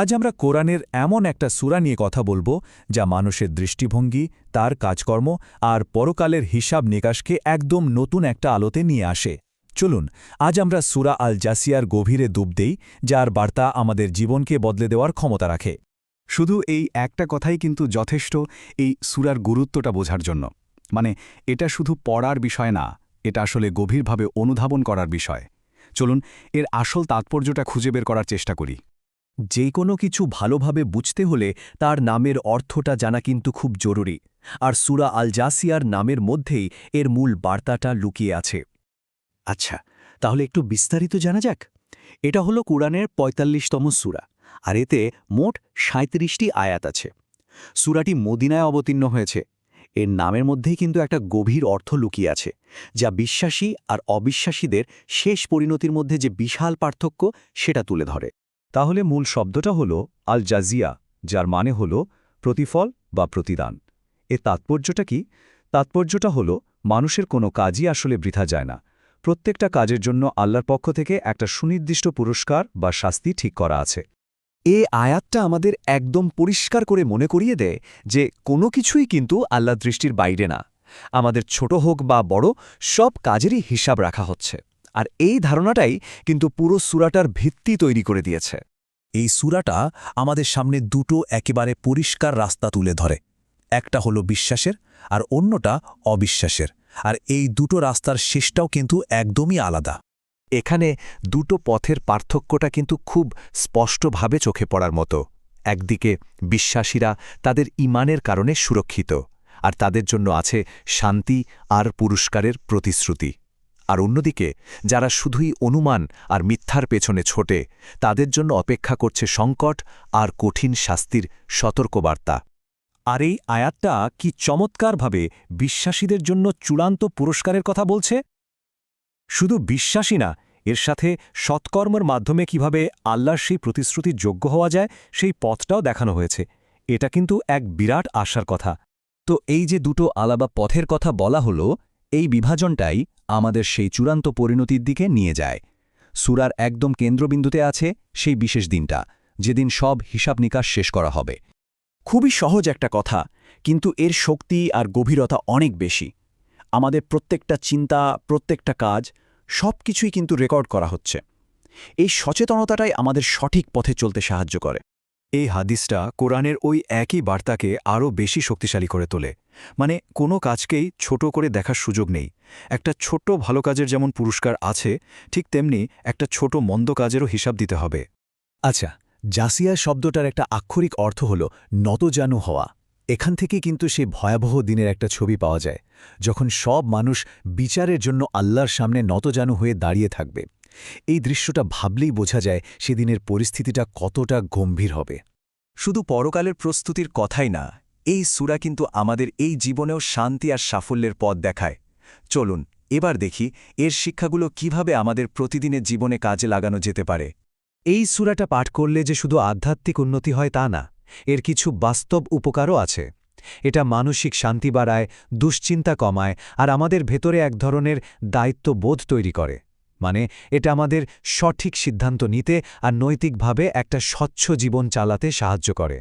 আজ আমরা কোরআনের এমন একটা সুরা নিয়ে কথা বলব, যা মানুষের দৃষ্টিভঙ্গি, তার কাজকর্ম আর পরকালের হিসাব নিকাশকে একদম নতুন একটা আলোতে নিয়ে আসে। চলুন, আজ আমরা সুরা আল জাসিয়ার গভীরে ডুব দেই, যার বার্তা আমাদের জীবনকে বদলে দেওয়ার ক্ষমতা রাখে। শুধু এই একটা কথাই কিন্তু যথেষ্ট এই সুরার গুরুত্বটা বোঝার জন্য। মানে এটা শুধু পড়ার বিষয় না, এটা আসলে গভীরভাবে অনুধাবন করার বিষয়। চলুন, এর আসল তাৎপর্যটা খুঁজে বের করার চেষ্টা করি। যে কোনো কিছু ভালোভাবে বুঝতে হলে তার নামের অর্থটা জানা কিন্তু খুব জরুরি। আর সুরা আল জাসিয়ার নামের মধ্যেই এর মূল বার্তাটা লুকিয়ে আছে। আচ্ছা তাহলে একটু বিস্তারিত জানা যাক? এটা হলো কোরআনের পঁয়তাল্লিশতম সুরা, আর এতে মোট সাঁত্রিশটি আয়াত আছে। সুরাটি মদিনায় অবতীর্ণ হয়েছে। এর নামের মধ্যেই কিন্তু একটা গভীর অর্থ লুকিয়ে আছে, যা বিশ্বাসী আর অবিশ্বাসীদের শেষ পরিণতির মধ্যে যে বিশাল পার্থক্য সেটা তুলে ধরে। তাহলে মূল শব্দটা হল আল জাজিয়া, যার মানে হল প্রতিফল বা প্রতিদান। এ তাৎপর্যটা কি? তাৎপর্যটা হল মানুষের কোনো কাজই আসলে বৃথা যায় না। প্রত্যেকটা কাজের জন্য আল্লাহর পক্ষ থেকে একটা সুনির্দিষ্ট পুরস্কার বা শাস্তি ঠিক করা আছে। এ আয়াতটা আমাদের একদম পরিষ্কার করে মনে করিয়ে দেয় যে কোনো কিছুই কিন্তু আল্লাহ দৃষ্টির বাইরে না। আমাদের ছোট হোক বা বড়, সব কাজেরই হিসাব রাখা হচ্ছে। আর এই ধারণাটাই কিন্তু পুরো সুরাটার ভিত্তি তৈরি করে দিয়েছে। এই সুরাটা আমাদের সামনে দুটো একেবারে পরিষ্কার রাস্তা তুলে ধরে। একটা হলো বিশ্বাসের আর অন্যটা অবিশ্বাসের। আর এই দুটো রাস্তার শেষটাও কিন্তু একদমই আলাদা। এখানে দুটো পথের পার্থক্যটা কিন্তু খুব স্পষ্টভাবে চোখে পড়ার মতো। একদিকে বিশ্বাসীরা তাদের ইমানের কারণে সুরক্ষিত আর তাদের জন্য আছে শান্তি আর পুরস্কারের প্রতিশ্রুতি। আর অন্যদিকে, যারা শুধুই অনুমান আর মিথ্যার পেছনে ছোটে, তাদের জন্য অপেক্ষা করছে সংকট আর কঠিন শাস্তির সতর্কবার্তা। আর এই আয়াতটা কি চমৎকারভাবে বিশ্বাসীদের জন্য চূড়ান্ত পুরস্কারের কথা বলছে? শুধু বিশ্বাসী না, এর সাথে সৎকর্মের মাধ্যমে কীভাবে আল্লাহর সেই প্রতিশ্রুতির যোগ্য হওয়া যায়, সেই পথটাও দেখানো হয়েছে। এটা কিন্তু এক বিরাট আশার কথা। তো এই যে দুটো আলাবা পথের কথা বলা হলো এই বিভাজনটাই আমাদের সেই চূড়ান্ত পরিণতির দিকে নিয়ে যায়। সুরার একদম কেন্দ্রবিন্দুতে আছে সেই বিশেষ দিনটা, যেদিন সব হিসাব নিকাশ শেষ করা হবে। খুবই সহজ একটা কথা, কিন্তু এর শক্তি আর গভীরতা অনেক বেশি। আমাদের প্রত্যেকটা চিন্তা, প্রত্যেকটা কাজ সব কিছুই কিন্তু রেকর্ড করা হচ্ছে। এই সচেতনতাটাই আমাদের সঠিক পথে চলতে সাহায্য করে। এই হাদিসটা কোরআনের ওই একই বার্তাকে আরও বেশি শক্তিশালী করে তোলে। মানে কোনো কাজকেই ছোট করে দেখার সুযোগ নেই। একটা ছোট ভালো কাজের যেমন পুরস্কার আছে, ঠিক তেমনি একটা ছোট মন্দ কাজেরও হিসাব দিতে হবে। আচ্ছা জাসিয়া শব্দটার একটা আক্ষরিক অর্থ হল নতজানু হওয়া। এখান থেকে কিন্তু সে ভয়াবহ দিনের একটা ছবি পাওয়া যায়, যখন সব মানুষ বিচারের জন্য আল্লাহর সামনে নতজানু হয়ে দাঁড়িয়ে থাকবে। এই দৃশ্যটা ভাবলেই বোঝা যায় সেদিনের পরিস্থিতিটা কতটা গম্ভীর হবে। শুধু পরকালের প্রস্তুতির কথাই না, এই সুরা কিন্তু আমাদের এই জীবনেও শান্তি আর সাফল্যের পথ দেখায়। চলুন, এবার দেখি এর শিক্ষাগুলো কীভাবে আমাদের প্রতিদিনের জীবনে কাজে লাগানো যেতে পারে। এই সুরাটা পাঠ করলে যে শুধু আধ্যাত্মিক উন্নতি হয় তা না, এর কিছু বাস্তব উপকারও আছে। এটা মানসিক শান্তি বাড়ায়, দুশ্চিন্তা কমায় আর আমাদের ভেতরে এক ধরনের দায়িত্ববোধ তৈরি করে। মানে এটা আমাদের সঠিক সিদ্ধান্ত নিতে আর নৈতিকভাবে একটা স্বচ্ছ জীবন চালাতে সাহায্য করে।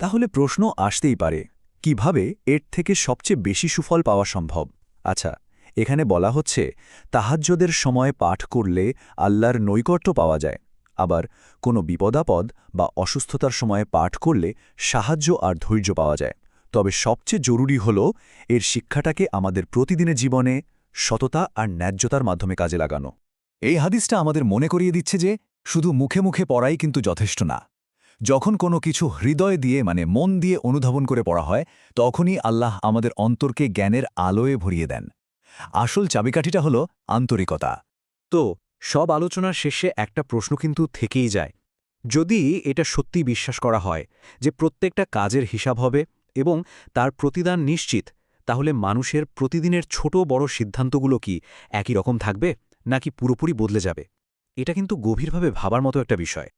তাহলে প্রশ্ন আসতেই পারে, কীভাবে এর থেকে সবচেয়ে বেশি সুফল পাওয়া সম্ভব? আচ্ছা এখানে বলা হচ্ছে তাহাজ্যদের সময় পাঠ করলে আল্লাহর নৈকট্য পাওয়া যায়, আবার কোনো বিপদাপদ বা অসুস্থতার সময়ে পাঠ করলে সাহায্য আর ধৈর্য পাওয়া যায়। তবে সবচেয়ে জরুরি হল, এর শিক্ষাটাকে আমাদের প্রতিদিনের জীবনে সততা আর ন্যায্যতার মাধ্যমে কাজে লাগানো। এই হাদিসটা আমাদের মনে করিয়ে দিচ্ছে যে শুধু মুখে মুখে পড়াই কিন্তু যথেষ্ট না। যখন কোনো কিছু হৃদয় দিয়ে মানে মন দিয়ে অনুধাবন করে পড়া হয়, তখনই আল্লাহ আমাদের অন্তরকে জ্ঞানের আলোয় ভরিয়ে দেন। আসল চাবিকাঠিটা হল আন্তরিকতা। তো সব আলোচনার শেষে একটা প্রশ্ন কিন্তু থেকেই যায়। যদি এটা সত্যি বিশ্বাস করা হয় যে প্রত্যেকটা কাজের হিসাব হবে এবং তার প্রতিদান নিশ্চিত, তাহলে মানুষের প্রতিদিনের ছোট বড় সিদ্ধান্তগুলো কি একই রকম থাকবে? নাকি পুরোপুরি বদলে যাবে? এটা কিন্তু গভীরভাবে ভাবার মতো একটা বিষয়।